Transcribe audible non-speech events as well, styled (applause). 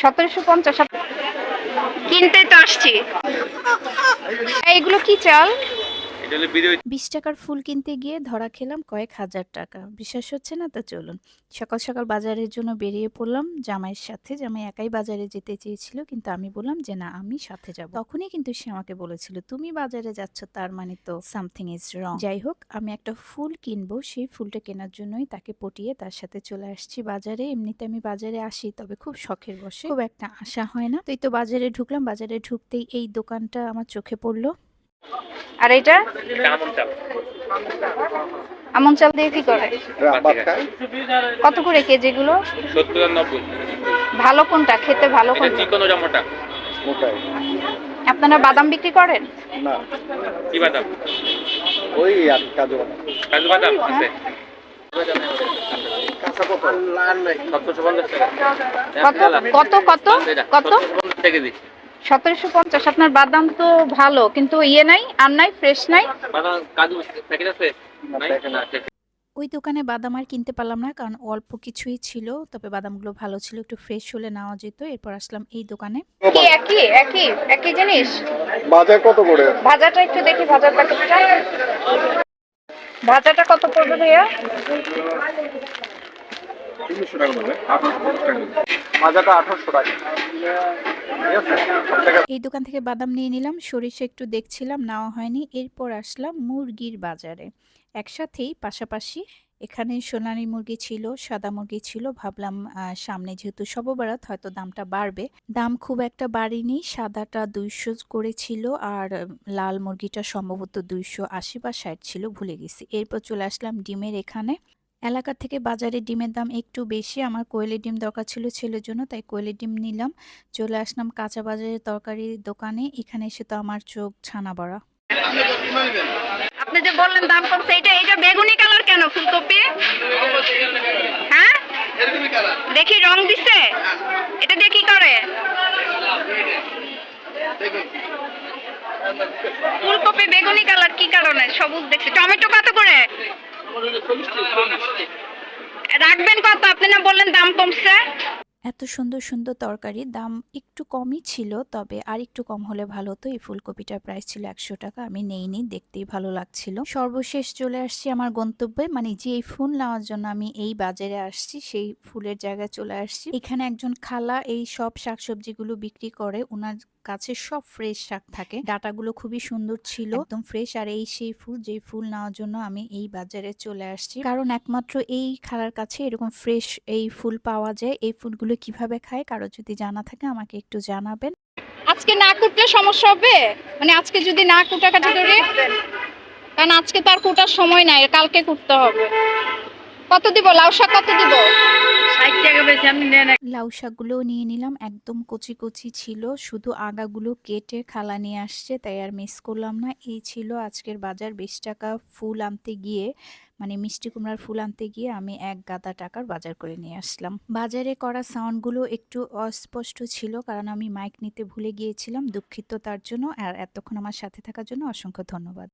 সতেরোশো পঞ্চাশ। কিনতে তো আসছি। এইগুলো কি চাল? বিশ টাকার ফুল কিনতে গিয়ে ধরা খেলাম কয়েক হাজার টাকা। বিশ্বাস হচ্ছে না তা চলুন। সকাল সকাল বাজারের জন্য বেরিয়ে পড়লাম। জামাইয়ের সাথে, জামাই একাই বাজারে যেতে চেয়েছিল, কিন্তু আমি বললাম যে, না, আমি সাথে যাব। তখনই কিন্তু সে আমাকে বলেছিল, তুমি বাজারে যাচ্ছ, তার মানে তো সামথিং ইজ রং যাই হোক, আমি একটা ফুল কিনবো, সেই ফুলটা কেনার জন্যই তাকে পটিয়ে তার সাথে চলে আসছি বাজারে। এমনিতে আমি বাজারে আসি, তবে খুব শখের বসে। খুব একটা আশা হয় না। তো এই তো বাজারে ঢুকলাম। বাজারে ঢুকতেই এই দোকানটা আমার চোখে পড়ল। আর এটা? আমন চাল। দিয়ে কি করে? কত করে কেজি গুলো ভালো কোনটা? খেতে ভালো কোনটা? মোটা। আপনারা বাদাম বিক্রি করেন? না। কি বাদাম? ওই আর কাজু বাদাম। কাজু বাদাম আছে। কত সতেরোশো পঞ্চাশ টাকা। কত কত কত? কত সতেরোশো পঞ্চাশ আপনার বাদাম তো ভালো কিন্তু ইয়ে নাই আর নাই ফ্রেশ নাই। ওই দোকানে বাদাম আর কিনতে পারলাম না কারণ অল্প কিছুই ছিল তবে বাদামগুলো ভালো ছিল একটু ফ্রেশ হলে নেওয়া যেত। এরপর আসলাম এই দোকানে। কি একই একই একই জিনিস? বাজার কত করে? ভাজাটা একটু দেখি ভাজার প্যাকেটটা। ভাজাটা কত পড়বে ভাইয়া? এই দোকান থেকে বাদাম নিয়ে নিলাম, সরিষা একটু দেখছিলাম, নেওয়া হয়নি। এরপর আসলাম মুরগির বাজারে। একসাথেই পাশাপাশি এখানে সোনালী মুরগি ছিল, সাদা মুরগি ছিল। ভাবলাম সামনে যেহেতু সববারাত হয়তো দামটা বাড়বে। দাম খুব একটা বাড়েনি, সাদাটা দুইশো করে ছিল আর লাল মুরগিটা সম্ভবত দুইশো আশি বা ষাট ছিল, ভুলে গেছি। এরপর চলে আসলাম ডিমের এখানে। এলাকা থেকে বাজারে ডিমের দাম একটু বেশি, আমার কোয়েলের ডিম দরকার ছিল ছেলের জন্য, তাই কোয়েলের ডিম নিলাম। চলে আসলাম কাঁচা বাজারের তরকারি দোকানে, এখানে এসে তো আমার চোখ ছানা বড়া আপনি যে বললেন দাম কমছে, এটা এটা বেগুনি কালার কেন? ফুলকপি? হ্যাঁ? দেখি রং দিছে? এটা দিয়ে কি করে? ফুলকপি বেগুনি কালার কি কারণে? সবুজ দেখছি। টমেটো কত করে? রাখবেন কত? আপনি না বললেন দাম কমছে? এত সুন্দর সুন্দর তরকারি, দাম একটু কমই ছিল, তবে আর একটু কম হলে ভালো হতো। এই ফুলকপিটার প্রাইস ছিল একশো টাকা, আমি নেইনি, দেখতেই ভালো লাগছিল। সর্বশেষ চলে আসছি আমার গন্তব্যে মানে যে এই ফুল নেওয়ার জন্য আমি এই বাজারে আসছি, সেই ফুলের জায়গায় চলে আসছি। এখানে একজন খালা এই সব শাকসবজিগুলো বিক্রি করে ওনার কাছে সব ফ্রেশ শাক থাকে। (laughs) ডাটাগুলো খুবই সুন্দর ছিল। একদম ফ্রেশ আর এই সেই ফুল যে ফুল নেওয়ার জন্য আমি এই বাজারে চলে আসছি। কারণ একমাত্র এই খালার কাছে এরকম ফ্রেশ এই ফুল পাওয়া যায়। এই ফুলগুলো কীভাবে খায় কারও যদি জানা থাকে আমাকে একটু জানাবেন। আজকে না কুটলে সমস্যা হবে? মানে আজকে যদি না কুটাকাটি করি? কারণ আজকে তো আর কুটার সময় নাই কালকে কুটতে হবে। কত দিব? লাউ শাক কত দিব? লাউ শাকগুলোও নিয়ে নিলাম একদম কচি কচি ছিল শুধু আগাগুলো কেটে খালা নিয়ে আসছে তাই আর মিস করলাম না। এই ছিল আজকের বাজার বিশ টাকা ফুল আনতে গিয়ে মানে মিষ্টি কুমড়ার ফুল আনতে গিয়ে আমি এক গাদা টাকার বাজার করে নিয়ে আসলাম। বাজারে করা সাউন্ডগুলো একটু অস্পষ্ট ছিল কারণ আমি মাইক নিতে ভুলে গিয়েছিলাম দুঃখিত তার জন্য আর এতক্ষণ আমার সাথে থাকার জন্য অসংখ্য ধন্যবাদ।